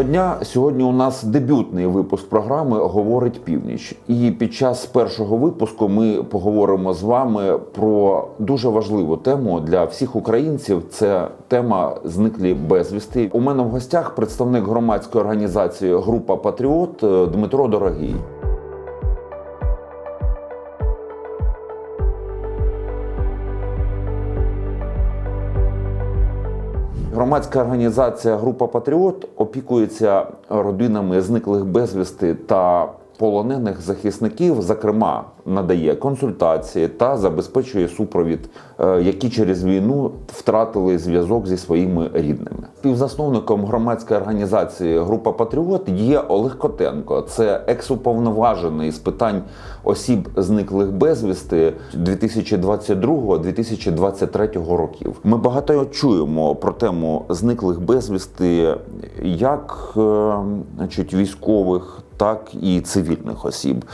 Доброго дня. Сьогодні у нас дебютний випуск програми Говорить північ. І під час першого випуску ми поговоримо з вами про дуже важливу тему для всіх українців. Це тема зниклі безвісти. У мене в гостях представник громадської організації Група Патріот Дмитро Дорогий. Громадська організація Група Патріот опікується родинами зниклих безвісти та полонених захисників, зокрема, надає консультації та забезпечує супровід, е, які через війну втратили зв'язок зі своїми рідними. Співзасновником громадської організації Група Патріот є Олег Котенко. Це ексуповноважений з питань осіб зниклих безвісти 2022-2023 років. Ми багато чуємо про тему зниклих безвісти як е, значить, військових, так і цивільних осіб.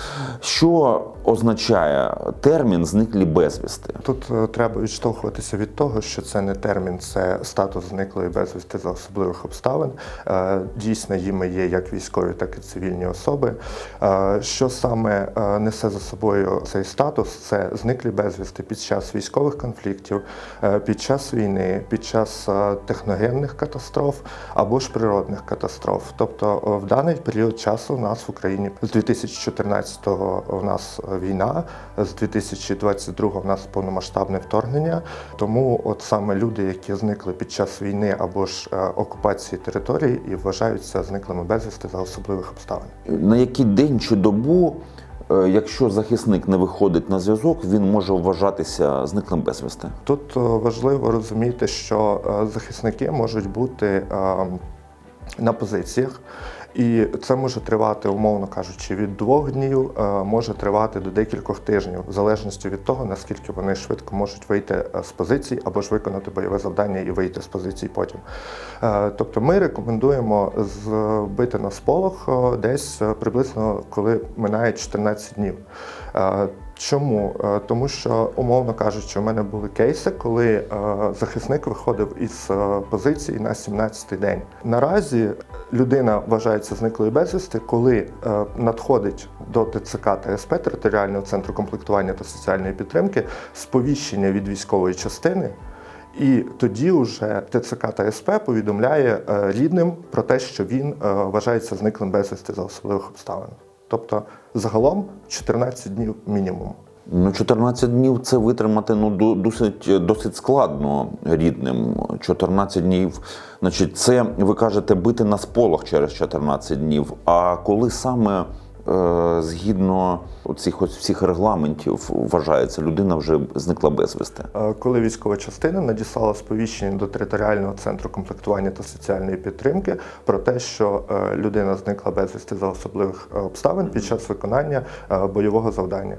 Що означає термін зниклі безвісти? Тут е, треба відштовхуватися від того, що це не термін, це статус зниклої безвісти за особливих обставин. Е, Дійсно, їми є як військові, так і цивільні особи. Е, Що саме несе за собою цей статус? Це зниклі безвісти під час військових конфліктів, під час війни, під час техногенних катастроф або ж природних катастроф. Тобто в даний період часу у нас в Україні з 2014-го в нас війна, з 2022-го в нас повномасштабне вторгнення. Тому от саме люди, які зникли під час війни або ж е, окупації території, і вважаються зниклими безвісти за особливих обставин. На який день чи добу, е, якщо захисник не виходить на зв'язок, він може вважатися зниклим безвісти? Тут е, важливо розуміти, що захисники можуть бути е, на позиціях. І це може тривати, умовно кажучи, від двох днів, е, може тривати до декількох тижнів, в залежності від того, наскільки вони швидко можуть вийти е, з позицій або ж виконати бойове завдання і вийти з позицій потім. Е, Тобто ми рекомендуємо збити на сполох десь приблизно, коли минає 14 днів. Чому? Е, Тому що, умовно кажучи, у мене були кейси, коли е, захисник виходив із е, позиції на 17-й день. Наразі людина вважається зниклою безвісти, коли надходить до ТЦК та СП територіального центру комплектування та соціальної підтримки сповіщення від військової частини. І тоді вже ТЦК та СП повідомляє рідним про те, що він вважається зниклим безвісти за особливих обставин. Тобто загалом 14 днів мінімум. Ну, 14 днів це витримати ну, досить, досить складно рідним. 14 днів, значить, це ви кажете бити на сполох через 14 днів. А коли саме згідно цих ось всіх регламентів вважається, людина вже зникла безвісти? Е, Коли військова частина надіслала сповіщення до територіального центру комплектування та соціальної підтримки про те, що е, людина зникла безвісти за особливих е, обставин під час виконання е, бойового завдання.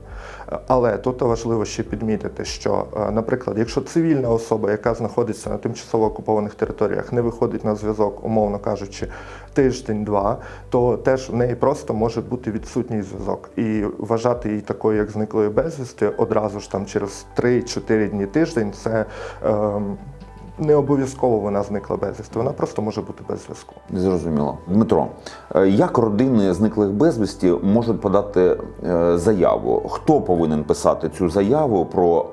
Е, Але тут важливо ще підмітити, що, е, наприклад, якщо цивільна особа, яка знаходиться на тимчасово окупованих територіях, не виходить на зв'язок, умовно кажучи, тиждень-два, то теж в неї просто може бути відсутній зв'язок. І вважати її такою, як зниклою безвісти, одразу ж там через 3-4 дні тиждень, це Е, не обов'язково вона зникла безвісти, вона просто може бути без зв'язку. Зрозуміло. Дмитро, е, як родини зниклих безвісті можуть подати е, заяву? Хто повинен писати цю заяву про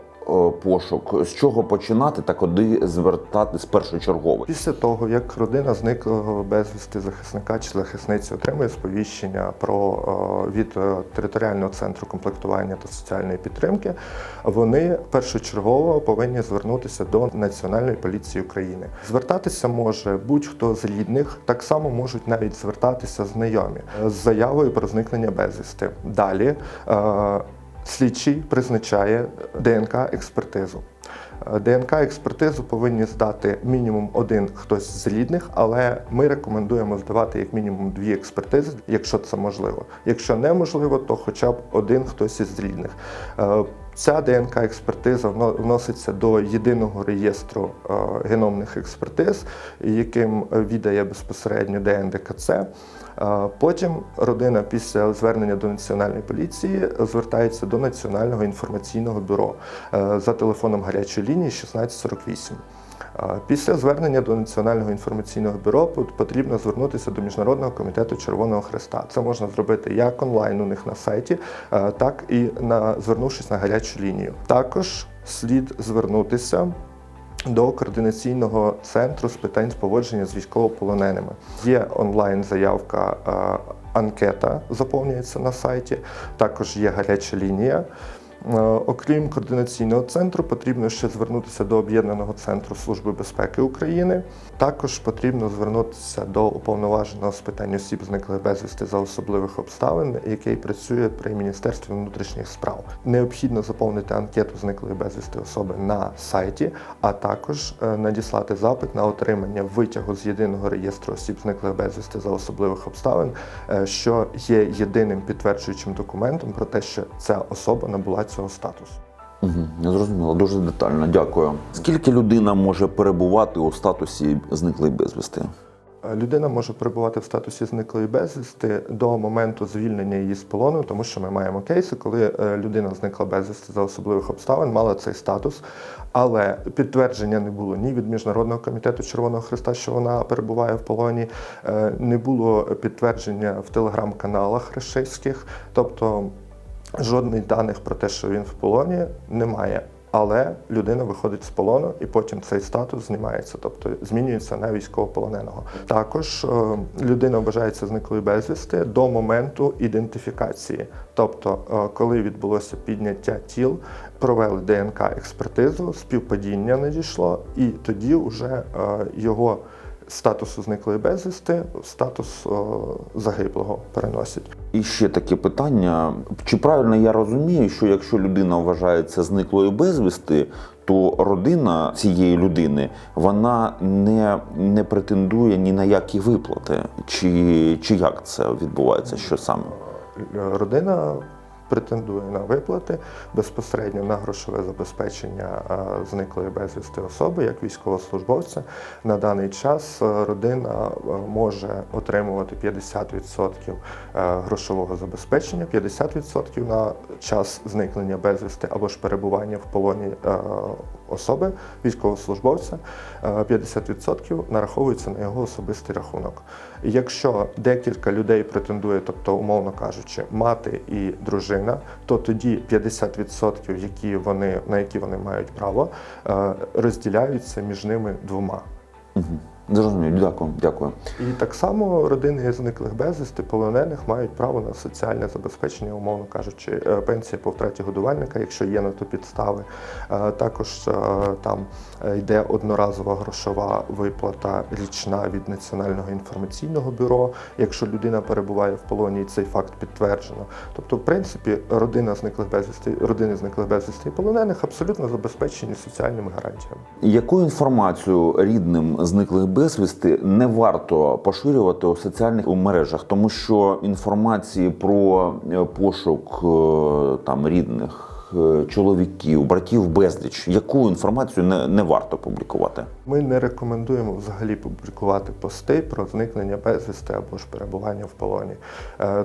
пошук? З чого починати та куди звертатись першочергово? Після того, як родина зниклого безвісти захисника чи захисниці отримує сповіщення про е, від е, територіального центру комплектування та соціальної підтримки, вони першочергово повинні звернутися до Національної поліції України. Звертатися може будь-хто з рідних, так само можуть навіть звертатися знайомі е, з заявою про зникнення безвісти. Далі е, слідчий призначає ДНК-експертизу. ДНК-експертизу повинні здати мінімум один хтось з рідних, але ми рекомендуємо здавати як мінімум дві експертизи, якщо це можливо. Якщо неможливо, то хоча б один хтось із рідних. Е, Ця ДНК-експертиза вно- вноситься до єдиного реєстру е, геномних експертиз, яким віддає безпосередньо ДНДКЦ. Потім родина після звернення до національної поліції звертається до Національного інформаційного бюро е, за телефоном гарячої лінії 1648. Е, Після звернення до Національного інформаційного бюро потрібно звернутися до Міжнародного комітету Червоного Хреста. Це можна зробити як онлайн у них на сайті, е, так і на звернувшись на гарячу лінію. Також слід звернутися до координаційного центру з питань поводження з військовополоненими. Є онлайн-заявка, е, анкета заповнюється на сайті, також є гаряча лінія. Е, Окрім координаційного центру, потрібно ще звернутися до об'єднаного центру Служби безпеки України. Також потрібно звернутися до уповноваженого з питань осіб зниклих безвісти за особливих обставин, який працює при Міністерстві внутрішніх справ. Необхідно заповнити анкету зниклої безвісти особи на сайті, а також е, надіслати запит на отримання витягу з єдиного реєстру осіб зниклих безвісти за особливих обставин, е, що є єдиним підтверджуючим документом про те, що ця особа набула цього статусу. Угу, зрозуміло, дуже детально. Дякую. Скільки людина може перебувати у статусі зниклий безвісти? Е, Людина може перебувати в статусі зниклої безвісти до моменту звільнення її з полону, тому що ми маємо кейси, коли е, людина зникла безвісти за особливих обставин, мала цей статус, але підтвердження не було ні від Міжнародного комітету Червоного Христа, що вона перебуває в полоні, е, не було підтвердження в телеграм-каналах рашистських, тобто жодних даних про те, що він в полоні, немає. Але людина виходить з полону, і потім цей статус знімається, тобто змінюється на військовополоненого. Також е, людина вважається зниклою безвісти до моменту ідентифікації. Тобто, е, коли відбулося підняття тіл, провели ДНК експертизу, співпадіння надійшло, і тоді вже е, його статусу зниклої безвісти в статус е, загиблого переносять. І ще таке питання: чи правильно я розумію, що якщо людина вважається зниклою безвісти, то родина цієї людини вона не, не претендує ні на які виплати? Чи, чи як це відбувається? Що саме? Родина претендує на виплати безпосередньо на грошове забезпечення зниклої безвісти особи як військовослужбовця. На даний час е, родина е, може отримувати 50% е, грошового забезпечення, 50% на час зникнення безвісти або ж перебування в полоні особи, військовослужбовця, е, 50% нараховується на його особистий рахунок. Якщо декілька людей претендує, тобто, умовно кажучи, мати і дружина, то тоді 50%, які вони, на які вони мають право, е, розділяються між ними двома. Угу. Зрозумів, дякую, дякую. І так само родини зниклих безвісти, полонених мають право на соціальне забезпечення, умовно кажучи, е, пенсія по втраті годувальника, якщо є на то підстави. Е, Також е, там йде одноразова грошова виплата річна від Національного інформаційного бюро, якщо людина перебуває в полоні, і цей факт підтверджено. Тобто, в принципі, родина зниклих безвісти, родини зниклих безвісти і полонених абсолютно забезпечені соціальними гарантіями. Яку інформацію рідним зниклих безвісти не варто поширювати у соціальних мережах, тому що інформації про е, пошук е, там рідних е, чоловіків, братів безліч, яку інформацію не, не варто публікувати? Ми не рекомендуємо взагалі публікувати пости про зникнення безвісти або ж перебування в полоні,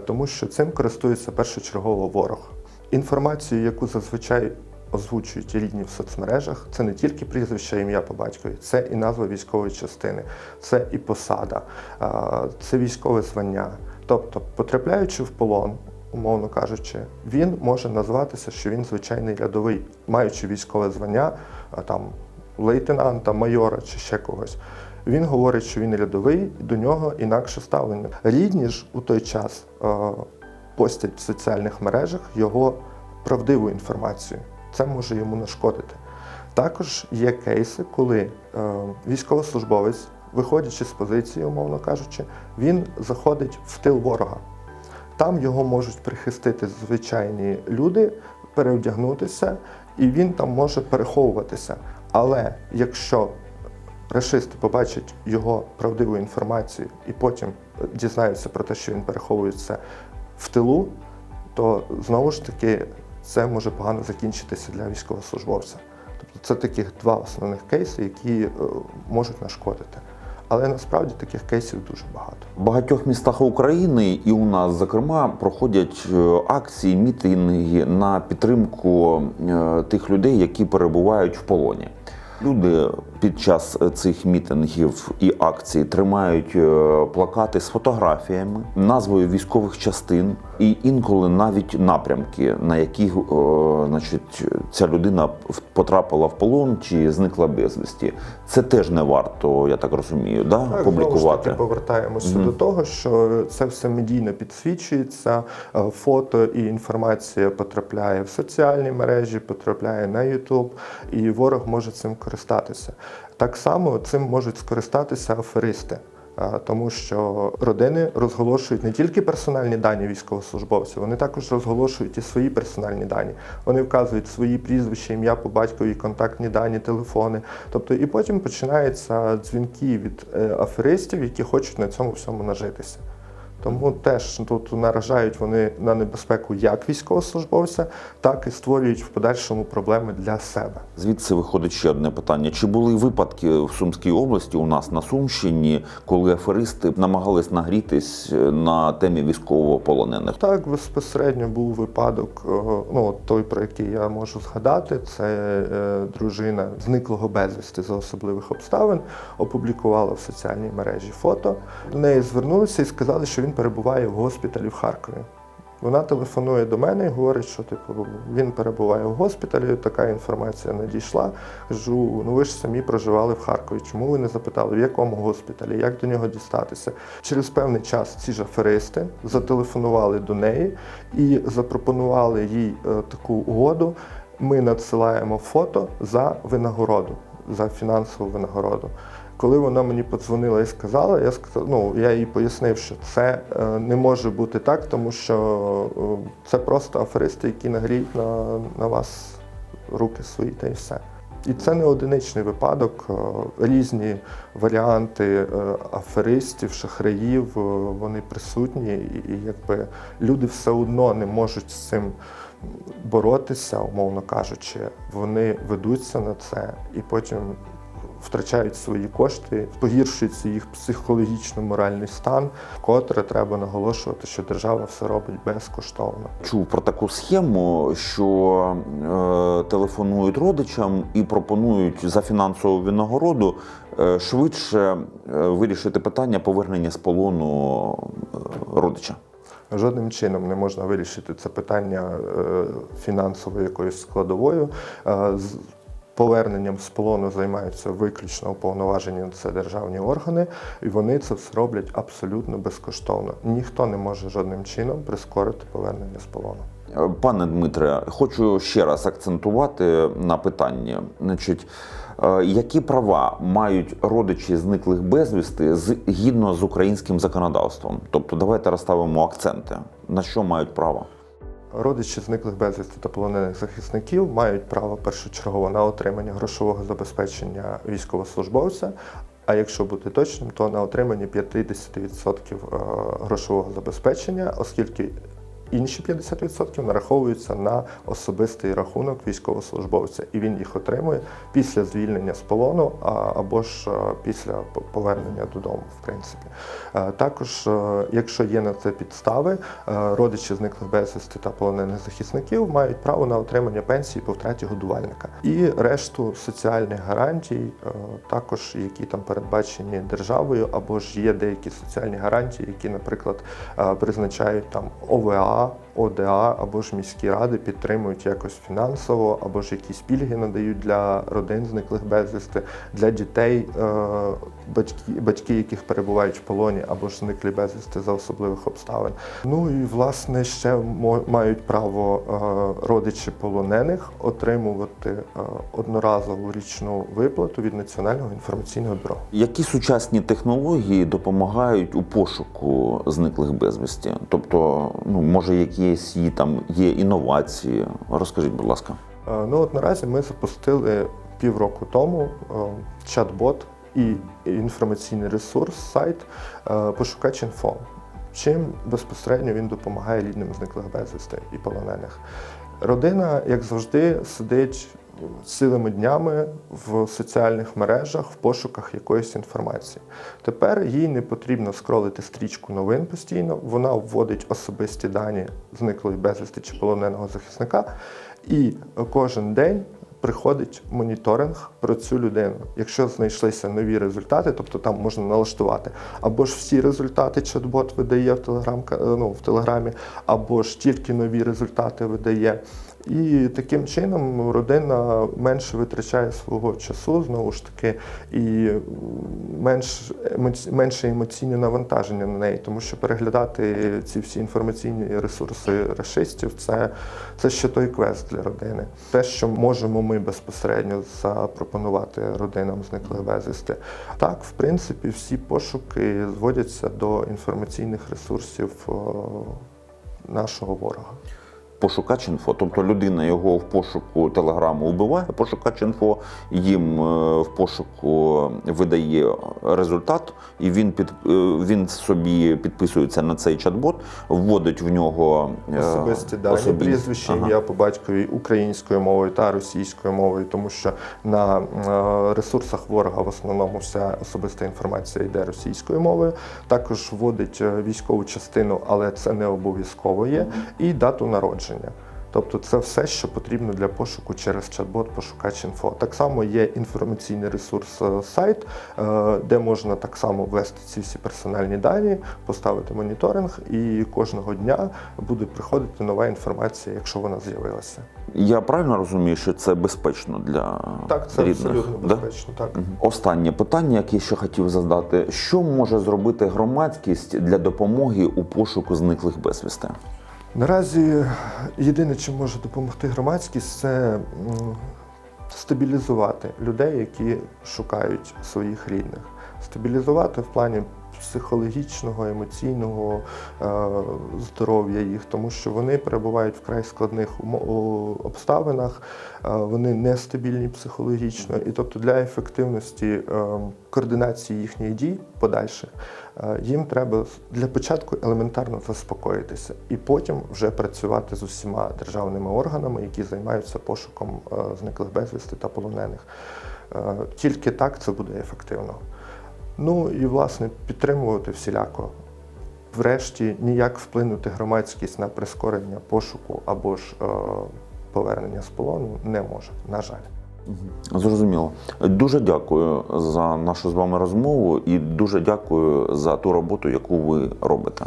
тому що цим користується першочергово ворог. Інформацію, яку зазвичай озвучують рідні в соцмережах, це не тільки прізвище, ім'я по батькові, це і назва військової частини, це і посада, це військове звання. Тобто, потрапляючи в полон, умовно кажучи, він може назватися, що він звичайний рядовий, маючи військове звання, там лейтенанта, майора чи ще когось. Він говорить, що він рядовий, і до нього інакше ставлення. Рідні ж у той час постять в соціальних мережах його правдиву інформацію. Це може йому нашкодити. Також є кейси, коли е, військовослужбовець, виходячи з позиції, умовно кажучи, він заходить в тил ворога. Там його можуть прихистити звичайні люди, переодягнутися, і він там може переховуватися. Але якщо рашисти побачать його правдиву інформацію і потім дізнаються про те, що він переховується в тилу, то знову ж таки це може погано закінчитися для військовослужбовця. Тобто це таких два основних кейси, які е, можуть нашкодити. Але насправді таких кейсів дуже багато. В багатьох містах України і у нас, зокрема, проходять е, акції, мітинги на підтримку е, тих людей, які перебувають в полоні. Люди під час цих мітингів і акцій тримають плакати з фотографіями, назвою військових частин і інколи навіть напрямки, на яких е, значить, ця людина потрапила в полон чи зникла безвісті. Це теж не варто, я так розумію, да? Так, знову ж публікувати. таки повертаємося до того, що це все медійно підсвічується, е, фото і інформація потрапляє в соціальні мережі, потрапляє на YouTube, і ворог може цим користатися. Так само цим можуть скористатися аферисти. Тому що родини розголошують не тільки персональні дані військовослужбовців, вони також розголошують і свої персональні дані. Вони вказують свої прізвища, ім'я по батькові, контактні дані, телефони. Тобто, і потім починаються дзвінки від е, аферистів, які хочуть на цьому всьому нажитися. Тому теж тут наражають вони на небезпеку як військовослужбовця, так і створюють в подальшому проблеми для себе. Звідси виходить ще одне питання: чи були випадки в Сумській області у нас на Сумщині, коли аферисти намагались нагрітись на темі військовополонених? Так, безпосередньо був випадок, е, ну той, про який я можу згадати, це е, дружина зниклого безвісти за особливих обставин, опублікувала в соціальній мережі фото. До неї звернулися і сказали, що він перебуває в госпіталі в Харкові. Вона телефонує до мене і говорить, що типу він перебуває в госпіталі. Така інформація надійшла. Кажу, ну ви ж самі проживали в Харкові. Чому ви не запитали, в якому госпіталі, як до нього дістатися? Через певний час ці ж аферисти зателефонували до неї і запропонували їй е, таку угоду. Ми надсилаємо фото за винагороду, за фінансову винагороду. Коли вона мені подзвонила і сказала, я сказав, ну я їй пояснив, що це е, не може бути так, тому що е, це просто аферисти, які нагріють на, на вас руки свої та й все. І це не одиничний випадок. Е, Різні варіанти аферистів, шахраїв, вони присутні, і, і якби люди все одно не можуть з цим боротися, умовно кажучи. Вони ведуться на це і потім втрачають свої кошти, погіршується їх психологічно-моральний стан, вкотре треба наголошувати, що держава все робить безкоштовно. Чув про таку схему, що е, телефонують родичам і пропонують за фінансову винагороду е, швидше е, вирішити питання повернення з полону е, родича. Жодним чином не можна вирішити це питання е, фінансовою якоюсь складовою. Поверненням з полону займаються виключно уповноважені на це державні органи, і вони це все роблять абсолютно безкоштовно. Ніхто не може жодним чином прискорити повернення з полону. Пане Дмитре, хочу ще раз акцентувати на питанні. Значить, е, які права мають родичі зниклих безвісти згідно з українським законодавством? Тобто, давайте розставимо акценти. На що мають право? Родичі зниклих безвісти та полонених захисників мають право першочергово на отримання грошового забезпечення військовослужбовця. А якщо бути точним, то на отримання 50% е, грошового забезпечення, оскільки інші 50% нараховуються на особистий рахунок військовослужбовця, і він їх отримує після звільнення з полону або ж е, після повернення додому, в принципі. Е, Також, е, якщо є на це підстави, родичі зниклих безвісти та полонених захисників мають право на отримання пенсії по втраті годувальника і решту соціальних гарантій, також які там передбачені державою, або ж є деякі соціальні гарантії, які, наприклад, призначають там ОВА. 감사합니다. ОДА або ж міські ради підтримують якось фінансово, або ж якісь пільги надають для родин зниклих безвісти, для дітей, е, батьки, батьки, яких перебувають в полоні, або ж зниклі безвісти за особливих обставин. Ну і власне ще мають право е, родичі полонених отримувати е, одноразову річну виплату від Національного інформаційного бюро. Які сучасні технології допомагають у пошуку зниклих безвісті? Тобто, ну може, якісь є там є інновації? Розкажіть, будь ласка. Е, Ну от наразі ми запустили півроку тому е, чат-бот і інформаційний ресурс, сайт пошукач інфо. Чим безпосередньо він допомагає рідним зниклих безвісти і полонених. Родина, як завжди, сидить цілими днями в соціальних мережах в пошуках якоїсь інформації. Тепер їй не потрібно скролити стрічку новин постійно, вона вводить особисті дані зниклої безвісти чи полоненого захисника, і кожен день приходить моніторинг про цю людину. Якщо знайшлися нові результати, тобто там можна налаштувати або ж всі результати чат-бот видає в телеграм ну, в телеграмі, або ж тільки нові результати видає. І таким чином родина менше витрачає свого часу, знову ж таки, і менш, менше емоційне навантаження на неї, тому що переглядати ці всі інформаційні ресурси расистів це, це ще той квест для родини. Те, що можемо ми безпосередньо запропонувати родинам зниклих безвісти. Так, в принципі, всі пошуки зводяться до інформаційних ресурсів нашого ворога. Пошукач інфо, тобто людина його в пошуку телеграму вбиває, пошукач інфо їм е, в пошуку видає результат, і він під е, він собі підписується на цей чат-бот, вводить в нього е, Особисті дані, особі- прізвище, Ага. ім'я по батькові українською мовою та російською мовою, тому що на ресурсах ворога в основному вся особиста інформація йде російською мовою. Також вводить військову частину, але це не обов'язково є, і дату народження. Тобто це все, що потрібно для пошуку через чат-бот Пошукач інфо. Так само є інформаційний ресурс е, сайт, е, де можна так само ввести ці всі персональні дані, поставити моніторинг, і кожного дня буде приходити нова інформація, якщо вона з'явилася. Я правильно розумію, що це безпечно для Так, це рідних? абсолютно Да? безпечно. Так. Останнє питання, яке я ще хотів задати: що може зробити громадськість для допомоги у пошуку зниклих безвісти? Наразі єдине, чим може допомогти громадськість, це стабілізувати людей, які шукають своїх рідних. Стабілізувати в плані психологічного, емоційного е, здоров'я їх, тому що вони перебувають в край складних обставинах, е, вони нестабільні психологічно, і тобто для ефективності е, координації їхніх дій подальших їм треба для початку елементарно заспокоїтися, і потім вже працювати з усіма державними органами, які займаються пошуком зниклих безвісти та полонених. Тільки так це буде ефективно. Ну і власне підтримувати всіляко. Врешті ніяк вплинути громадськість на прискорення пошуку або ж е, повернення з полону не може, на жаль. Зрозуміло. Дуже дякую за нашу з вами розмову і дуже дякую за ту роботу, яку ви робите.